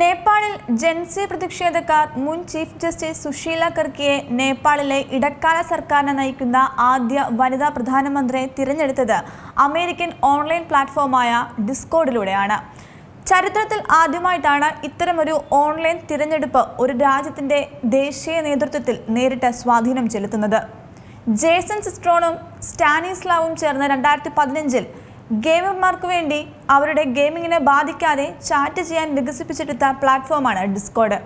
നേപ്പാളിൽ ജൻസി പ്രതിഷേധക്കാർ മുൻ ചീഫ് ജസ്റ്റിസ് സുശീല കർക്കിയെ നേപ്പാളിലെ ഇടക്കാല സർക്കാരിനെ നയിക്കുന്ന ആദ്യ വനിതാ പ്രധാനമന്ത്രിയെ തിരഞ്ഞെടുത്തത് അമേരിക്കൻ ഓൺലൈൻ പ്ലാറ്റ്ഫോമായ ഡിസ്കോഡിലൂടെയാണ്. ചരിത്രത്തിൽ ആദ്യമായിട്ടാണ് ഇത്തരമൊരു ഓൺലൈൻ തിരഞ്ഞെടുപ്പ് ഒരു രാജ്യത്തിന്റെ ദേശീയ നേതൃത്വത്തിൽ നേരിട്ട് സ്വാധീനം ചെലുത്തുന്നത്. ജേസൺ സിസ്ട്രോണും സ്റ്റാനിസ്ലാവും ചേർന്ന് രണ്ടായിരത്തി പതിനഞ്ചിൽ ഗെയിമർമാർക്ക് വേണ്ടി അവരുടെ ഗെയിമിങ്ങിനെ ബാധിക്കാതെ ചാറ്റ് ചെയ്യാൻ വികസിപ്പിച്ചെടുത്ത പ്ലാറ്റ്ഫോമാണ് ഡിസ്കോഡ്.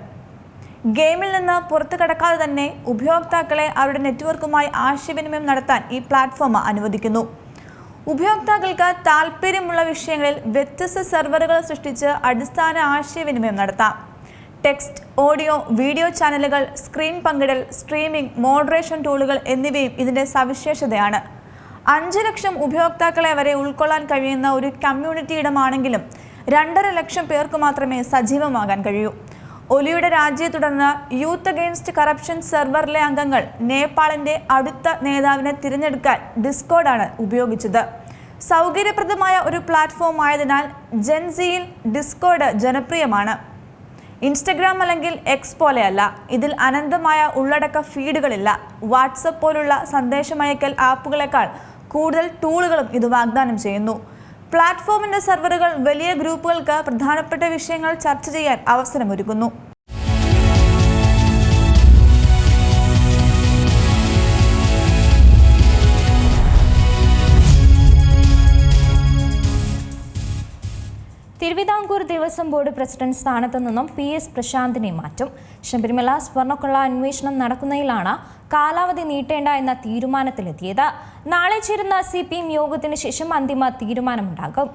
ഗെയിമിൽ നിന്ന് പുറത്തു കടക്കാതെ തന്നെ ഉപയോക്താക്കളെ അവരുടെ നെറ്റ്വർക്കുമായി ആശയവിനിമയം നടത്താൻ ഈ പ്ലാറ്റ്ഫോം അനുവദിക്കുന്നു. ഉപയോക്താക്കൾക്ക് താല്പര്യമുള്ള വിഷയങ്ങളിൽ വ്യത്യസ്ത സെർവറുകൾ സൃഷ്ടിച്ച് അടിസ്ഥാന ആശയവിനിമയം നടത്താം. ടെക്സ്റ്റ് ഓഡിയോ വീഡിയോ ചാനലുകൾ സ്ക്രീൻ പങ്കിടൽ സ്ട്രീമിംഗ് മോഡറേഷൻ ടൂളുകൾ എന്നിവയും ഇതിന്റെ സവിശേഷതയാണ്. അഞ്ച് ലക്ഷം ഉപയോക്താക്കളെ വരെ ഉൾക്കൊള്ളാൻ കഴിയുന്ന ഒരു കമ്മ്യൂണിറ്റി ഇടമാണെങ്കിലും രണ്ടര ലക്ഷം പേർക്ക് മാത്രമേ സജീവമാകാൻ കഴിയൂ. ഒലിയുടെ രാജ്യത്തെ തുടർന്ന് യൂത്ത് അഗെയിൻസ്റ്റ് കറപ്ഷൻ സെർവറിലെ അംഗങ്ങൾ നേപ്പാളിന്റെ അടുത്ത നേതാവിനെ തിരഞ്ഞെടുക്കാൻ ഡിസ്കോഡാണ് ഉപയോഗിച്ചത്. സൗകര്യപ്രദമായ ഒരു പ്ലാറ്റ്ഫോം ആയതിനാൽ ജെൻസിയിൽ ഡിസ്കോഡ് ജനപ്രിയമാണ്. ഇൻസ്റ്റഗ്രാം അല്ലെങ്കിൽ എക്സ് പോലെയല്ല ഇതിൽ അനന്തമായ ഉള്ളടക്ക ഫീഡുകളില്ല വാട്സപ്പ് പോലുള്ള സന്ദേശമയക്കൽ ആപ്പുകളെക്കാൾ കൂടുതൽ ടൂളുകളും ഇത് വാഗ്ദാനം ചെയ്യുന്നു. പ്ലാറ്റ്ഫോമിന്റെ സെർവറുകൾ വലിയ ഗ്രൂപ്പുകൾക്ക് പ്രധാനപ്പെട്ട വിഷയങ്ങൾ ചർച്ച ചെയ്യാൻ അവസരമൊരുക്കുന്നു. തിരുവിതാംകൂർ ദേവസ്വം ബോർഡ് പ്രസിഡന്റ് സ്ഥാനത്ത് നിന്നും പി എസ് പ്രശാന്തിനെ മാറ്റും. ശബരിമല സ്വർണക്കൊള്ള അന്വേഷണം നടക്കുന്നതിലാണ് കാലാവധി നീട്ടേണ്ട എന്ന തീരുമാനത്തിലെത്തിയത്. നാളെ ചേരുന്ന സി പി എം യോഗത്തിന് ശേഷം അന്തിമ തീരുമാനമുണ്ടാകും.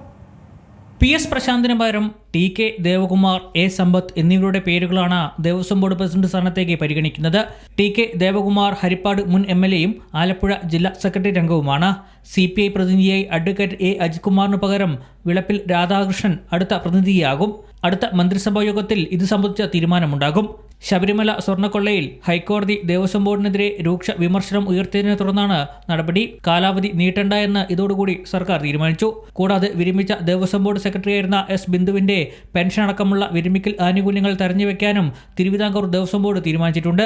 പി എസ് പ്രശാന്തിന് പകരം T K Devakumar A Sampath എന്നിവരുടെ പേരുകളാണ് ദേവസ്വം ബോർഡ് പ്രസിഡന്റ് സ്ഥാനത്തേക്ക് പരിഗണിക്കുന്നത്. ടി കെ ദേവകുമാർ ഹരിപ്പാട് മുൻ എം എൽ എയും ആലപ്പുഴ ജില്ലാ സെക്രട്ടറി രംഗവുമാണ്. സി പി ഐ പ്രതിനിധിയായി അഡ്വക്കേറ്റ് എ അജിത്കുമാറിന് പകരം വിളപ്പിൽ രാധാകൃഷ്ണൻ അടുത്ത പ്രതിനിധിയാകും. അടുത്ത മന്ത്രിസഭാ യോഗത്തിൽ ഇത് സംബന്ധിച്ച തീരുമാനമുണ്ടാകും. ശബരിമല സ്വർണക്കൊള്ളയിൽ ഹൈക്കോടതി ദേവസ്വം ബോർഡിനെതിരെ രൂക്ഷ വിമർശനം ഉയർത്തിയതിനെ തുടർന്നാണ് നടപടി കാലാവധി നീട്ടണ്ട എന്ന് ഇതോടുകൂടി സർക്കാർ തീരുമാനിച്ചു. കൂടാതെ വിരമിച്ച ദേവസ്വം ബോർഡ് സെക്രട്ടറിയായിരുന്ന എസ് ബിന്ദുവിന്റെ പെൻഷൻ അടക്കമുള്ള വിരമിക്കൽ ആനുകൂല്യങ്ങൾ തെരഞ്ഞുവെക്കാനും തിരുവിതാംകൂർ ദേവസ്വം ബോർഡ് തീരുമാനിച്ചിട്ടുണ്ട്.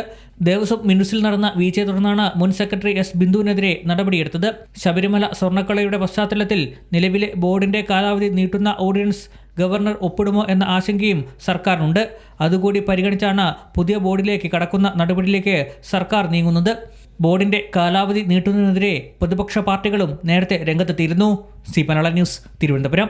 ദേവസ്വം മിനുസിൽ നടന്ന വീഴ്ചയെ തുടർന്നാണ് മുൻ സെക്രട്ടറി എസ് ബിന്ദുവിനെതിരെ നടപടിയെടുത്തത്. ശബരിമല സ്വർണക്കൊള്ളയുടെ പശ്ചാത്തലത്തിൽ നിലവിലെ ബോർഡിന്റെ കാലാവധി നീട്ടുന്ന ഓർഡിനൻസ് ഗവർണർ ഒപ്പിടുമോ എന്ന ആശങ്കയും സർക്കാരിനുണ്ട്. അതുകൂടി പരിഗണിച്ചാണ് പുതിയ ബോർഡിലേക്ക് കടക്കുന്ന നടപടിയിലേക്ക് സർക്കാർ നീങ്ങുന്നത്. ബോർഡിന്റെ കാലാവധി നീട്ടുന്നതിനെതിരെ പ്രതിപക്ഷ പാർട്ടികളും നേരത്തെ രംഗത്തെത്തിയിരുന്നു. സി പനള ന്യൂസ് തിരുവനന്തപുരം.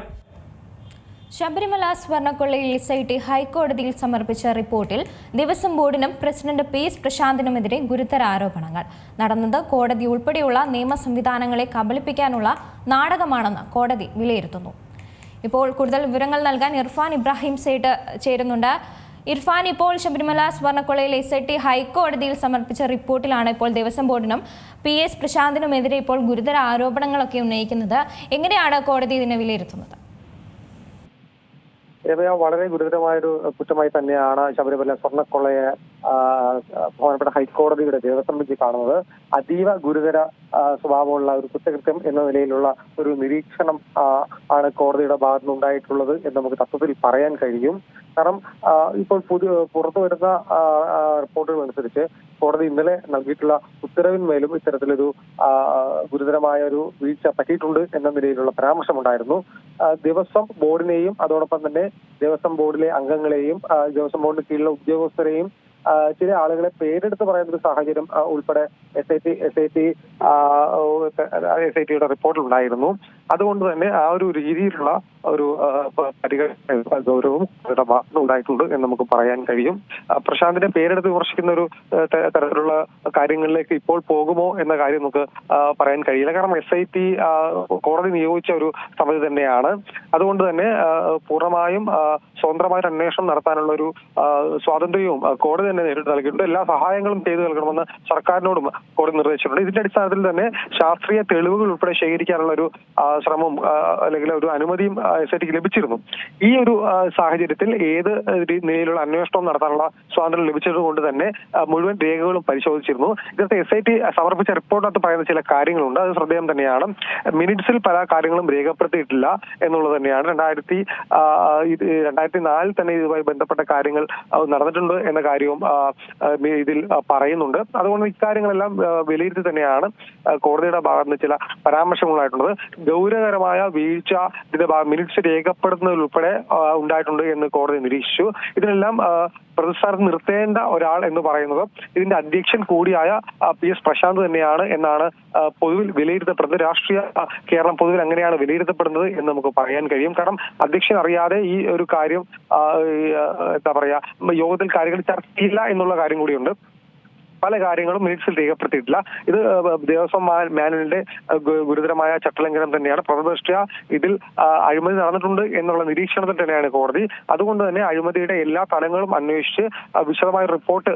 ശബരിമല സ്വർണക്കൊള്ളയിൽ എസ് ഐ ടി ഹൈക്കോടതിയിൽ സമർപ്പിച്ച റിപ്പോർട്ടിൽ ദിവസം ബോർഡിനും പ്രസിഡന്റ് പി എസ് പ്രശാന്തിനുമെതിരെ ഗുരുതര ആരോപണങ്ങൾ. നടന്നത് കോടതി ഉൾപ്പെടെയുള്ള നിയമ സംവിധാനങ്ങളെ കബളിപ്പിക്കാനുള്ള നാടകമാണെന്ന് കോടതി വിലയിരുത്തുന്നു. ഇപ്പോൾ കൂടുതൽ വിവരങ്ങൾ നൽകാൻ ഇർഫാൻ ഇബ്രാഹിം സേട്ട് ചേരുന്നുണ്ട്. ഇർഫാൻ ഇപ്പോൾ ശബരിമല സ്വർണക്കൊളയിൽ എസ് ഐ ടി ഹൈക്കോടതിയിൽ സമർപ്പിച്ച റിപ്പോർട്ടിലാണ് ഇപ്പോൾ ദേവസ്വം ബോർഡിനും പി എസ് പ്രശാന്തിനുമെതിരെ ഇപ്പോൾ ഗുരുതര ആരോപണങ്ങളൊക്കെ ഉന്നയിക്കുന്നത്. എങ്ങനെയാണ് കോടതി ഇതിനെ വിലയിരുത്തുന്നത്? രമയ വളരെ ഗുരുതരമായൊരു കുറ്റമായി തന്നെയാണ് ശബരിമല സ്വർണക്കൊള്ളയെ ബഹുമാനപ്പെട്ട ഹൈക്കോടതിയുടെ ദേവസ്വം ബെഞ്ച് കാണുന്നത്. അതീവ ഗുരുതര സ്വഭാവമുള്ള ഒരു കുറ്റകൃത്യം എന്ന നിലയിലുള്ള ഒരു നിരീക്ഷണം ആണ് കോടതിയുടെ ഭാഗത്തുനിന്ന് ഉണ്ടായിട്ടുള്ളത് എന്ന് നമുക്ക് തത്വത്തിൽ പറയാൻ കഴിയും. കാരണം ഇപ്പോൾ പുതിയ പുറത്തു വരുന്ന റിപ്പോർട്ടുകൾ അനുസരിച്ച് കോടതി ഇന്നലെ നൽകിയിട്ടുള്ള ഉത്തരവിന്മേലും ഇത്തരത്തിലൊരു ഗുരുതരമായ ഒരു വീഴ്ച പറ്റിയിട്ടുണ്ട് എന്ന നിലയിലുള്ള പരാമർശമുണ്ടായിരുന്നു. ദിവസം ബോർഡിനെയും അതോടൊപ്പം തന്നെ ദേവസ്വം ബോർഡിലെ അംഗങ്ങളെയും ദിവസം ദേവസ്വം ബോർഡിന് കീഴിലുള്ള ഉദ്യോഗസ്ഥരെയും ചില ആളുകളെ പേരെടുത്ത് പറയുന്ന ഒരു സാഹചര്യം ഉൾപ്പെടെ S I T S I T S I ടിയുടെ റിപ്പോർട്ടിലുണ്ടായിരുന്നു അതുകൊണ്ട് തന്നെ ആ ഒരു രീതിയിലുള്ള ഒരു പരിഗണന ഗൗരവവും ഉണ്ടായിട്ടുണ്ട് എന്ന് നമുക്ക് പറയാൻ കഴിയും. പ്രശാന്തിന്റെ പേരെടുത്ത് വിമർശിക്കുന്ന ഒരു തരത്തിലുള്ള കാര്യങ്ങളിലേക്ക് ഇപ്പോൾ പോകുമോ എന്ന കാര്യം നമുക്ക് പറയാൻ കഴിയില്ല. കാരണം എസ് ഐ ടി കോടതി നിയോഗിച്ച ഒരു സമിതി തന്നെയാണ്. അതുകൊണ്ട് തന്നെ പൂർണമായും ആ, സ്വതന്ത്രമായ ഒരു അന്വേഷണം നടത്താനുള്ള ഒരു സ്വാതന്ത്ര്യവും കോടതി തന്നെ നേരിട്ട് നൽകിയിട്ടുണ്ട്. എല്ലാ സഹായങ്ങളും ചെയ്തു നൽകണമെന്ന് സർക്കാരിനോടും കോടതി നിർദ്ദേശിച്ചിട്ടുണ്ട്. ഇതിന്റെ അടിസ്ഥാനത്തിൽ തന്നെ ശാസ്ത്രീയ തെളിവുകൾ ഉൾപ്പെടെ ശേഖരിക്കാനുള്ള ഒരു ശ്രമം അല്ലെങ്കിൽ ഒരു അനുമതിയും എസ് ലഭിച്ചിരുന്നു. ഈ ഒരു സാഹചര്യത്തിൽ ഏത് നിലയിലുള്ള അന്വേഷണം നടത്താനുള്ള സ്വാതന്ത്ര്യം ലഭിച്ചത് കൊണ്ട് തന്നെ മുഴുവൻ രേഖകളും പരിശോധിച്ചിരുന്നു. ഇതിനകത്ത് എസ് ഐ ടി സമർപ്പിച്ച റിപ്പോർട്ടിനകത്ത് പറയുന്ന ചില കാര്യങ്ങളുണ്ട്. അത് ശ്രദ്ധേയം തന്നെയാണ്. മിനിറ്റ്സിൽ പല കാര്യങ്ങളും രേഖപ്പെടുത്തിയിട്ടില്ല എന്നുള്ളത് തന്നെയാണ്. രണ്ടായിരത്തി രണ്ടായിരത്തി നാലിൽ തന്നെ ഇതുമായി ബന്ധപ്പെട്ട കാര്യങ്ങൾ നടന്നിട്ടുണ്ട് എന്ന കാര്യവും ഇതിൽ പറയുന്നുണ്ട്. അതുകൊണ്ട് ഇക്കാര്യങ്ങളെല്ലാം വിലയിരുത്തി തന്നെയാണ് കോടതിയുടെ ഭാഗത്ത് നിന്ന് ചില പരാമർശങ്ങളായിട്ടുള്ളത് ഗൗരവകരമായ വീഴ്ച ഇതിന്റെ മിനിറ്റ്സ് രേഖപ്പെടുത്തുന്നതിലുൾപ്പെടെ ഉണ്ടായിട്ടുണ്ട് എന്ന് കോടതി നിരീക്ഷിച്ചു. ഇതിനെല്ലാം പ്രതിസ്ഥാനത്ത് നിർത്തേണ്ട ഒരാൾ എന്ന് പറയുന്നത് ഇതിന്റെ അധ്യക്ഷൻ കൂടിയായ പി എസ് പ്രശാന്ത് തന്നെയാണ് എന്നാണ് പൊതുവിൽ വിലയിരുത്തപ്പെടുന്നത്. രാഷ്ട്രീയ കേരളം പൊതുവിൽ അങ്ങനെയാണ് വിലയിരുത്തപ്പെടുന്നത് എന്ന് നമുക്ക് പറയാൻ കഴിയും. കാരണം അധ്യക്ഷൻ അറിയാതെ ഈ ഒരു കാര്യം എന്താ പറയാ യോഗത്തിൽ കാര്യങ്ങൾ ചർച്ച ചെയ്യില്ല എന്നുള്ള കാര്യം കൂടിയുണ്ട്. പല കാര്യങ്ങളും മിനിറ്റ്സിൽ രേഖപ്പെടുത്തിയിട്ടില്ല. ഇത് ദേവസ്വം മാനുവലിന്റെ ഗുരുതരമായ ചട്ടലംഘനം തന്നെയാണ്. പ്രഥമദൃഷ്ട്യ ഇതിൽ അഴിമതി നടന്നിട്ടുണ്ട് എന്നുള്ള നിരീക്ഷണത്തിൽ തന്നെയാണ് കോടതി. അതുകൊണ്ട് തന്നെ അഴിമതിയുടെ എല്ലാ തലങ്ങളും അന്വേഷിച്ച് വിശദമായ റിപ്പോർട്ട്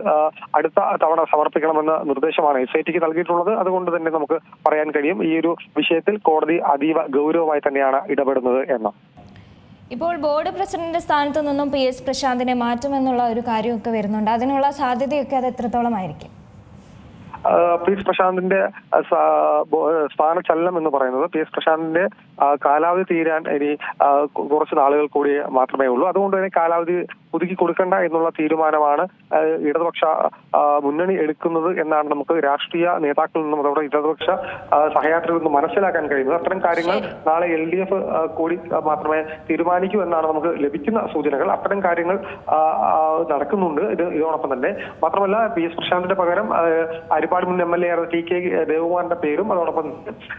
അടുത്ത തവണ സമർപ്പിക്കണമെന്ന നിർദ്ദേശമാണ് എസ് ഐ ടിക്ക് നൽകിയിട്ടുള്ളത്. അതുകൊണ്ട് തന്നെ നമുക്ക് പറയാൻ കഴിയും ഈ ഒരു വിഷയത്തിൽ കോടതി അതീവ ഗൗരവമായി തന്നെയാണ് ഇടപെടുന്നത് എന്ന്. ഇപ്പോൾ ബോർഡ് പ്രസിഡന്റ് സ്ഥാനത്ത് നിന്നും പി എസ് പ്രശാന്തിനെ മാറ്റുമെന്നുള്ള ഒരു കാര്യമൊക്കെ വരുന്നുണ്ട്. അതിനുള്ള സാധ്യതയൊക്കെ അത് എത്രത്തോളമായിരിക്കും? പി എസ് പ്രശാന്തിന്റെ സ്ഥാനചലനം എന്ന് പറയുന്നത് പി എസ് പ്രശാന്തിന്റെ കാലാവധി തീരാൻ ഇനി കുറച്ച് നാളുകൾ കൂടി മാത്രമേ ഉള്ളൂ. അതുകൊണ്ട് തന്നെ കാലാവധി പുതുക്കി കൊടുക്കണ്ട എന്നുള്ള തീരുമാനമാണ് ഇടതുപക്ഷ മുന്നണി എടുക്കുന്നത് എന്നാണ് നമുക്ക് രാഷ്ട്രീയ നേതാക്കളിൽ നിന്നും അതോടെ ഇടതുപക്ഷ ആ, നിന്നും മനസ്സിലാക്കാൻ കഴിയുന്നത്. അത്തരം കാര്യങ്ങൾ നാളെ എൽ ഡി എഫ് കൂടി മാത്രമേ തീരുമാനിക്കൂ എന്നാണ് നമുക്ക് ലഭിക്കുന്ന സൂചനകൾ. അത്തരം കാര്യങ്ങൾ നടക്കുന്നുണ്ട്. ഇത് ഇതോടൊപ്പം തന്നെ. മാത്രമല്ല പി എസ് പ്രശാന്തിന്റെ പകരം അരിപ്പാട് മുൻ എം എൽ എ ആയിരുന്ന ടി കെ ദേവകുമാറിന്റെ പേരും അതോടൊപ്പം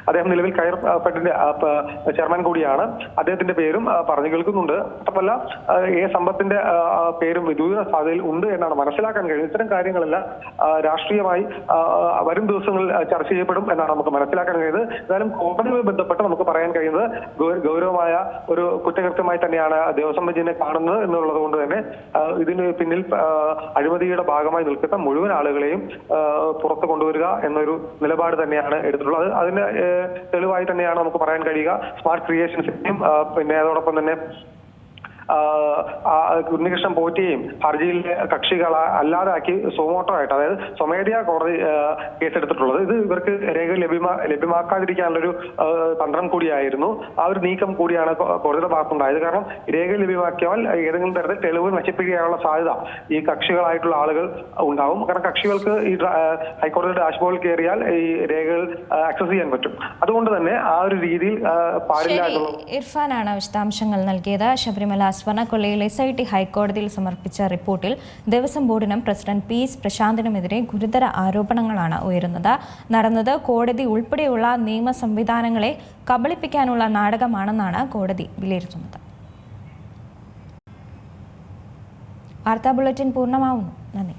അദ്ദേഹം നിലവിൽ കയർ പെട്ടിന്റെ ചെയർമാൻ കൂടിയാണ്. അദ്ദേഹത്തിന്റെ പേരും പറഞ്ഞു കേൾക്കുന്നുണ്ട്. മാത്രമല്ല എ സമ്പത്തിന്റെ പേരും വിദൂര സാധ്യതയിൽ ഉണ്ട് എന്നാണ് മനസ്സിലാക്കാൻ കഴിയുന്നത്. ഇത്തരം കാര്യങ്ങളെല്ലാം രാഷ്ട്രീയമായി വരും ദിവസങ്ങളിൽ ചർച്ച ചെയ്യപ്പെടും എന്നാണ് നമുക്ക് മനസ്സിലാക്കാൻ കഴിയുന്നത്. എന്തായാലും കോടതിയുമായി ബന്ധപ്പെട്ട് നമുക്ക് പറയാൻ കഴിയുന്നത് ഗൗരവമായ ഒരു കുറ്റകൃത്യമായി തന്നെയാണ് ദേവസ്വം ബെഞ്ചിനെ കാണുന്നത് എന്നുള്ളത് കൊണ്ട് തന്നെ ഇതിന് പിന്നിൽ അഴിമതിയുടെ ഭാഗമായി നിൽക്കുന്ന മുഴുവൻ ആളുകളെയും പുറത്തു കൊണ്ടുവരിക എന്നൊരു നിലപാട് തന്നെയാണ് എടുത്തിട്ടുള്ളത്. അത് അതിന് തെളിവായി തന്നെയാണ് നമുക്ക് പറയാൻ കഴിയുക. സ്മാർട്ട് ക്രിയേഷൻസിന്റെയും പിന്നെ അതോടൊപ്പം തന്നെ ഉണ്ണികൃഷ്ണൻ പോറ്റിയെയും ഹർജിയിലെ കക്ഷികൾ അല്ലാതാക്കി സുമോട്ടോ ആയിട്ട് അതായത് സ്വമേധയാ കോടതി കേസെടുത്തിട്ടുള്ളത്. ഇത് ഇവർക്ക് രേഖ ലഭ്യമാ ലഭ്യമാക്കാതിരിക്കാനുള്ളൊരു തന്ത്രം കൂടിയായിരുന്നു. ആ ഒരു നീക്കം കൂടിയാണ് കോടതിയുടെ ഭാഗത്തുണ്ടായത്. കാരണം രേഖ ലഭ്യമാക്കിയാൽ ഏതെങ്കിലും തരത്തിൽ തെളിവ് നശിപ്പിക്കാനുള്ള സാധ്യത ഈ കക്ഷികളായിട്ടുള്ള ആളുകൾ ഉണ്ടാവും. കാരണം കക്ഷികൾക്ക് ഈ ഹൈക്കോടതിയുടെ ഡാഷ്ബോർഡിൽ കയറിയാൽ ഈ രേഖകൾ ആക്സസ് ചെയ്യാൻ പറ്റും. അതുകൊണ്ട് തന്നെ ആ ഒരു രീതിയിൽ പാടില്ല ഇർഫാനാണ് വിശദാംശങ്ങൾ നൽകിയത്. ശബരിമല സ്വർണക്കൊള്ളയിൽ എസ് ഐ ടി ഹൈക്കോടതിയിൽ സമർപ്പിച്ച റിപ്പോർട്ടിൽ ദേവസ്വം ബോർഡിനും പ്രസിഡന്റ് പി എസ് പ്രശാന്തിനുമെതിരെ ഗുരുതര ആരോപണങ്ങളാണ് ഉയരുന്നത്. നടന്നത് കോടതി ഉൾപ്പെടെയുള്ള നിയമ സംവിധാനങ്ങളെ കബളിപ്പിക്കാനുള്ള നാടകമാണെന്നാണ് കോടതി വിലയിരുത്തുന്നത്. വാർത്താ ബുള്ളറ്റിൻ പൂർണമാവുന്നു. നന്ദി.